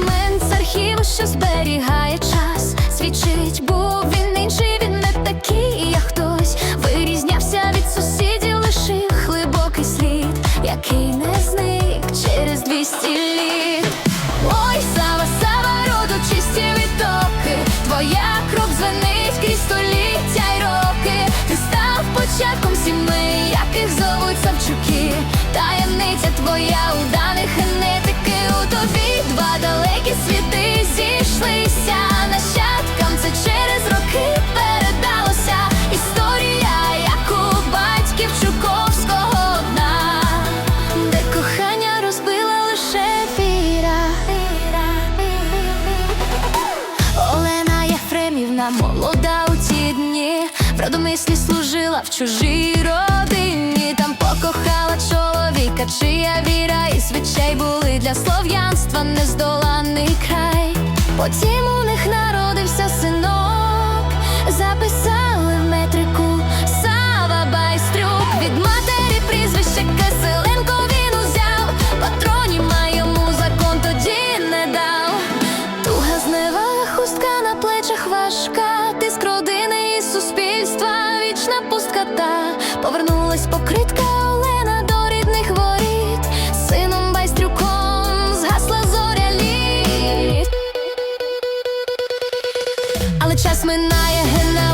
документ з архіву, що зберігає час, свідчить, був він інший, він не такий, як хтось. Вирізнявся від сусідів, лишив глибокий слід, який не зник через 200 літ. Ой, Сава, Сава, роду чисті відтоки, твоя кров звенить крізь століття й роки. Ти став початком сімей, яких зовуть Савчуки. Таємниця твоя у даних генетики Єфремівна молода у ті дні, в родомислі служила в чужій родині. Там покохала чоловіка, чия віра і звичай були для слов'янства нездоланий край. Потім у них народився синок, записали в метрику Сава Байстрюк від матері прізвище Киселенко він узяв, патроніма йому закон тоді не дав. Туга зневага, хустка на hello.